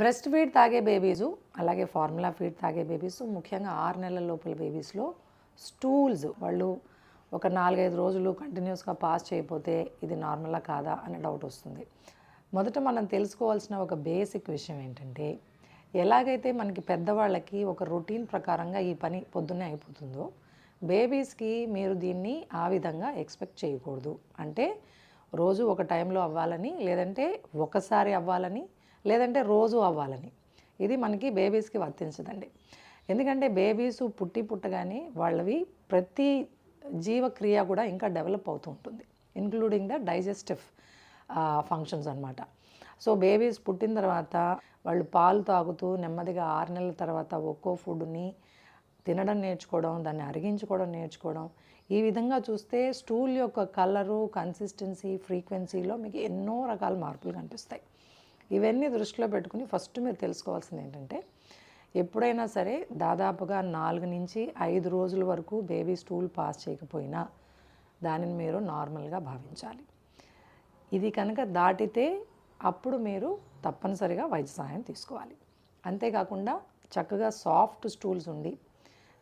Breast feed తాగే babies అలాగే formula feed తాగే బేబీస్ ముఖ్యంగా ఆరు నెలల లోపల బేబీస్లో స్టూల్స్ వాళ్ళు ఒక నాలుగైదు రోజులు కంటిన్యూస్గా పాస్ చేయకపోతే ఇది నార్మలా కాదా అనే డౌట్ వస్తుంది. మొదట మనం తెలుసుకోవాల్సిన ఒక బేసిక్ విషయం ఏంటంటే ఎలాగైతే మనకి పెద్దవాళ్ళకి ఒక రొటీన్ ప్రకారంగా ఈ పని పొద్దున్నే అయిపోతుందో బేబీస్కి మీరు దీన్ని ఆ విధంగా ఎక్స్పెక్ట్ చేయకూడదు. అంటే రోజు ఒక టైంలో అవ్వాలని లేదంటే ఒకసారి అవ్వాలని లేదంటే రోజు అవ్వాలని. ఇది మనకి బేబీస్కి వర్తించదండి. ఎందుకంటే బేబీస్ పుట్టి పుట్టగానే వాళ్ళవి ప్రతి జీవక్రియ కూడా ఇంకా డెవలప్ అవుతూ ఉంటుంది. ఇంక్లూడింగ్ ద డైజెస్టివ్ ఫంక్షన్స్ అన్నమాట. సో బేబీస్ పుట్టిన తర్వాత వాళ్ళు పాలు తాగుతూ నెమ్మదిగా ఆరు నెలల తర్వాత ఒక్కో ఫుడ్ని తినడం నేర్చుకోవడం దాన్ని అరిగించుకోవడం నేర్చుకోవడం ఈ విధంగా చూస్తే స్టూల్ యొక్క కలరు కన్సిస్టెన్సీ ఫ్రీక్వెన్సీలో మీకు ఎన్నో రకాల మార్పులు కనిపిస్తాయి. ఇవన్నీ దృష్టిలో పెట్టుకుని ఫస్ట్ మీరు తెలుసుకోవాల్సింది ఏంటంటే ఎప్పుడైనా సరే దాదాపుగా నాలుగు నుంచి ఐదు రోజుల వరకు బేబీ స్టూల్ పాస్ చేయకపోయినా దానిని మీరు నార్మల్గా భావించాలి. ఇది కనుక దాటితే అప్పుడు మీరు తప్పనిసరిగా వైద్య సహాయం తీసుకోవాలి. అంతేకాకుండా చక్కగా సాఫ్ట్ స్టూల్స్ ఉండి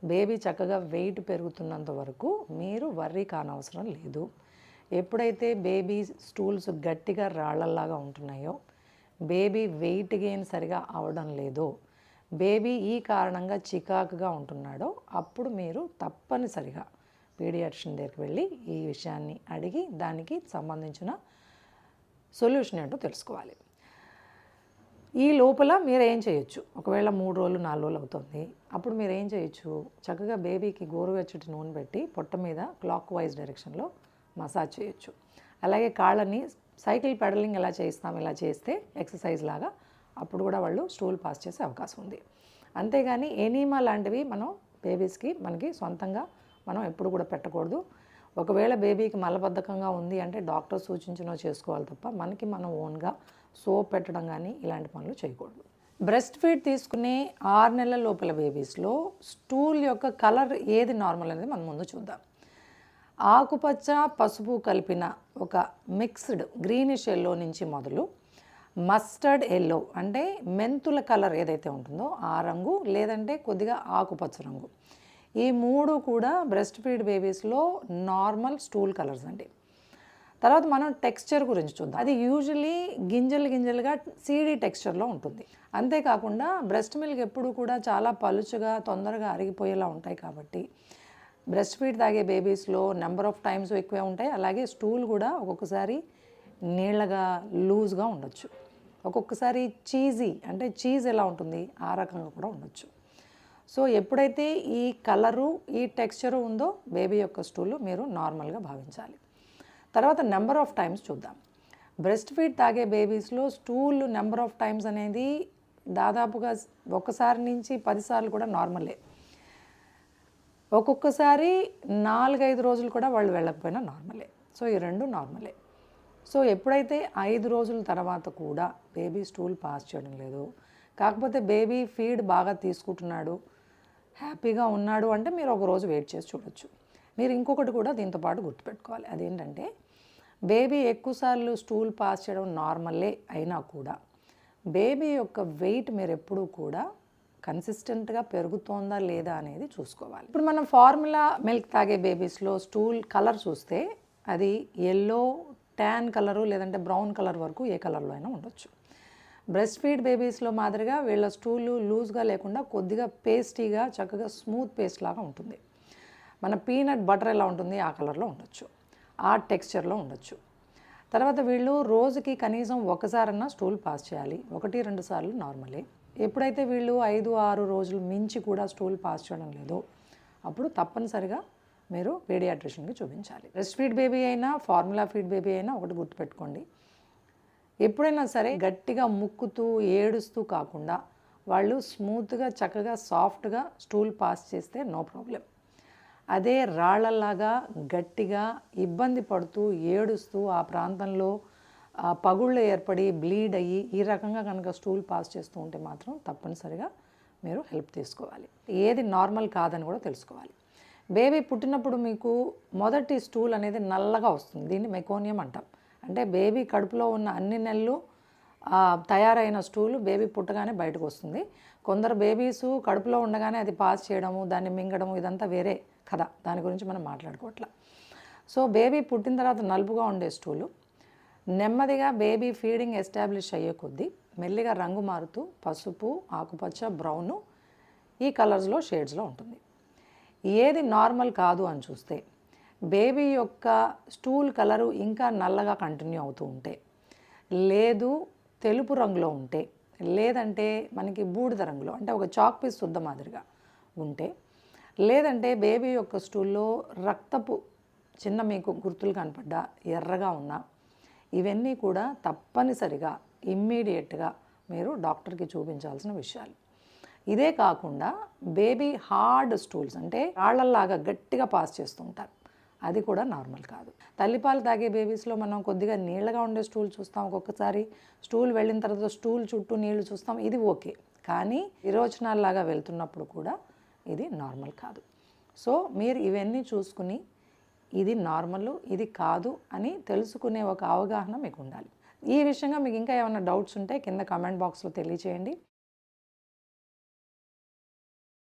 బేబీ చక్కగా వెయిట్ పెరుగుతున్నంత వరకు మీరు వర్రీ కానవసరం లేదు. ఎప్పుడైతే బేబీ స్టూల్స్ గట్టిగా రాళ్ళలాగా ఉంటున్నాయో బేబీ వెయిట్ గెయిన్ సరిగా అవడం లేదో. బేబీ ఈ కారణంగా చికాకుగా ఉంటున్నాడో అప్పుడు మీరు తప్పనిసరిగా పీడియాట్రిషన్ దగ్గరికి వెళ్ళి ఈ విషయాన్ని అడిగి దానికి సంబంధించిన సొల్యూషన్ ఏంటో తెలుసుకోవాలి. ఈ లోపల మీరు ఏం చేయొచ్చు? ఒకవేళ మూడు రోజులు నాలుగు రోజులు అవుతుంది. అప్పుడు మీరు ఏం చేయొచ్చు? చక్కగా బేబీకి గోరువెచ్చటి నూనె పెట్టి పొట్ట మీద క్లాక్ వైజ్ డైరెక్షన్లో మసాజ్ చేయొచ్చు. అలాగే కాళ్ళని సైకిల్ పెడలింగ్ ఎలా చేస్తాం ఇలా చేస్తే ఎక్సర్సైజ్ లాగా అప్పుడు కూడా వాళ్ళు స్టూల్ పాస్ చేసే అవకాశం ఉంది. అంతేగాని ఎనీమా లాంటివి మనం బేబీస్కి మనకి సొంతంగా మనం ఎప్పుడు కూడా పెట్టకూడదు. ఒకవేళ బేబీకి మలబద్ధకంగా ఉంది అంటే డాక్టర్ సూచించినో చేసుకోవాలి తప్ప మనకి మనం ఓన్గా సోప్ పెట్టడం కానీ ఇలాంటి పనులు చేయకూడదు. బ్రెస్ట్ ఫీడ్ తీసుకునే ఆరు నెలల లోపల బేబీస్లో స్టూల్ యొక్క కలర్ ఏది నార్మల్ అనేది మనం ముందు చూద్దాం. ఆకుపచ్చ పసుపు కలిపిన ఒక మిక్స్డ్ గ్రీనిష్ ఎల్లో నుంచి మొదలు మస్టర్డ్ ఎల్లో అంటే మెంతుల కలర్ ఏదైతే ఉంటుందో ఆ రంగు లేదంటే కొద్దిగా ఆకుపచ్చ రంగు. ఈ మూడు కూడా బ్రెస్ట్ ఫీడ్ బేబీస్లో నార్మల్ స్టూల్ కలర్స్ అండి. తర్వాత మనం టెక్స్చర్ గురించి చూద్దాం. అది యూజువలీ గింజలు గింజలుగా సీడీ టెక్స్చర్లో ఉంటుంది. అంతేకాకుండా బ్రెస్ట్ మిల్క్ ఎప్పుడు కూడా చాలా పలుచగా తొందరగా అరిగిపోయేలా ఉంటాయి కాబట్టి బ్రెస్ట్ ఫీడ్ తాగే బేబీస్లో నెంబర్ ఆఫ్ టైమ్స్ ఎక్కువే ఉంటాయి. అలాగే స్టూల్ కూడా ఒక్కొక్కసారి నీళ్ళగా లూజ్గా ఉండొచ్చు. ఒక్కొక్కసారి చీజీ అంటే చీజ్ ఎలా ఉంటుంది? ఆ రకంగా కూడా ఉండొచ్చు. సో ఎప్పుడైతే ఈ కలరు ఈ టెక్స్చరు ఉందో బేబీ యొక్క స్టూలు మీరు నార్మల్గా భావించాలి. తర్వాత నెంబర్ ఆఫ్ టైమ్స్ చూద్దాం. బ్రెస్ట్ ఫీడ్ తాగే బేబీస్లో స్టూల్ నెంబర్ ఆఫ్ టైమ్స్ అనేది దాదాపుగా ఒకసారి నుంచి పదిసార్లు కూడా నార్మలే ఒక్కొక్కసారి నాలుగైదు రోజులు కూడా వాళ్ళు వెళ్ళకపోయినా నార్మలే. సో ఈ రెండు నార్మలే. సో ఎప్పుడైతే ఐదు రోజుల తర్వాత కూడా బేబీ స్టూల్ పాస్ చేయడం లేదు కాకపోతే బేబీ ఫీడ్ బాగా తీసుకుంటున్నాడు హ్యాపీగా ఉన్నాడు అంటే మీరు ఒక రోజు వెయిట్ చేసి చూడొచ్చు. మీరు ఇంకొకటి కూడా దీంతో పాటు గుర్తుపెట్టుకోవాలి. అదేంటంటే బేబీ ఎక్కువసార్లు స్టూల్ పాస్ చేయడం నార్మలే అయినా కూడా బేబీ యొక్క వెయిట్ మీరు ఎప్పుడూ కూడా కన్సిస్టెంట్గా పెరుగుతోందా లేదా అనేది చూసుకోవాలి. ఇప్పుడు మనం ఫార్ములా మిల్క్ తాగే బేబీస్లో స్టూల్ కలర్ చూస్తే అది ఎల్లో ట్యాన్ కలరు లేదంటే బ్రౌన్ కలర్ వరకు ఏ కలర్లో అయినా ఉండొచ్చు. బ్రెస్ట్ ఫీడ్ బేబీస్లో మాదిరిగా వీళ్ళ స్టూలు లూజ్గా లేకుండా కొద్దిగా పేస్టీగా చక్కగా స్మూత్ పేస్ట్ లాగా ఉంటుంది. మన పీనట్ బటర్ ఎలా ఉంటుంది? ఆ కలర్లో ఉండొచ్చు. ఆ టెక్స్చర్లో ఉండొచ్చు. తర్వాత వీళ్ళు రోజుకి కనీసం ఒకసారన్నా స్టూల్ పాస్ చేయాలి. ఒకటి రెండు సార్లు నార్మలే. ఎప్పుడైతే వీళ్ళు ఐదు ఆరు రోజులు మించి కూడా స్టూల్ పాస్ చేయడం లేదో అప్పుడు తప్పనిసరిగా మీరు పీడియాట్రిషన్కి చూపించాలి. బ్రెస్ట్ ఫీడ్ బేబీ అయినా ఫార్ములా ఫీడ్ బేబీ అయినా ఒకటి గుర్తుపెట్టుకోండి. ఎప్పుడైనా సరే గట్టిగా ముక్కుతూ ఏడుస్తూ కాకుండా వాళ్ళు స్మూత్గా చక్కగా సాఫ్ట్గా స్టూల్ పాస్ చేస్తే నో ప్రాబ్లం అదే రాళ్ళలాగా గట్టిగా ఇబ్బంది పడుతూ ఏడుస్తూ ఆ ప్రాంతంలో పగుళ్ళు ఏర్పడి బ్లీడ్ అయ్యి ఈ రకంగా కనుక స్టూల్ పాస్ చేస్తూ ఉంటే మాత్రం తప్పనిసరిగా మీరు హెల్ప్ తీసుకోవాలి. ఏది నార్మల్ కాదని కూడా తెలుసుకోవాలి. బేబీ పుట్టినప్పుడు మీకు మొదటి స్టూల్ అనేది నల్లగా వస్తుంది. దీన్ని మెకోనియం అంటాం. అంటే బేబీ కడుపులో ఉన్న అన్ని నెలలు తయారైన స్టూలు బేబీ పుట్టగానే బయటకు వస్తుంది. కొందరు బేబీస్ కడుపులో ఉండగానే అది పాస్ చేయడము దాన్ని మింగడము ఇదంతా వేరే కథ. దాని గురించి మనం మాట్లాడుకోవట్లా. సో బేబీ పుట్టిన తర్వాత నలుపుగా ఉండే స్టూలు నెమ్మదిగా బేబీ ఫీడింగ్ ఎస్టాబ్లిష్ అయ్యే కొద్దీ మెల్లిగా రంగు మారుతూ పసుపు ఆకుపచ్చ బ్రౌను ఈ కలర్స్లో షేడ్స్లో ఉంటుంది. ఏది నార్మల్ కాదు అని చూస్తే బేబీ యొక్క స్టూల్ కలరు ఇంకా నల్లగా కంటిన్యూ అవుతూ ఉంటే లేదు తెలుపు రంగులో ఉంటే లేదంటే మనకి బూడిద రంగులో అంటే ఒక చాక్ పీస్ శుద్ధ మాదిరిగా ఉంటే లేదంటే బేబీ యొక్క స్టూల్లో రక్తపు చిన్న మీకు గుర్తులు కనపడ్డా ఎర్రగా ఉన్నా ఇవన్నీ కూడా తప్పనిసరిగా ఇమ్మీడియట్గా మీరు డాక్టర్కి చూపించాల్సిన విషయాలు. ఇదే కాకుండా బేబీ హార్డ్ స్టూల్స్ అంటే రాళ్ళలాగా గట్టిగా పాస్ చేస్తుంటారు. అది కూడా నార్మల్ కాదు. తల్లిపాలు తాగే బేబీస్లో మనం కొద్దిగా నీళ్ళగా ఉండే స్టూల్ చూస్తాం ఒక్కొక్కసారి. స్టూల్ వెళ్ళిన తర్వాత స్టూల్ చుట్టూ నీళ్ళు చూస్తాం. ఇది ఓకే. కానీ విరోచనాల్లాగా వెళ్తున్నప్పుడు కూడా ఇది నార్మల్ కాదు. సో మీరు ఇవన్నీ చూసుకుని ఇది నార్మల్ ఇది కాదు అని తెలుసుకునే ఒక అవగాహన మీకు ఉండాలి ఈ విషయంగా మీకు ఇంకా ఏమైనా డౌట్స్ ఉంటే కింద కామెంట్ బాక్స్లో తెలియచేయండి.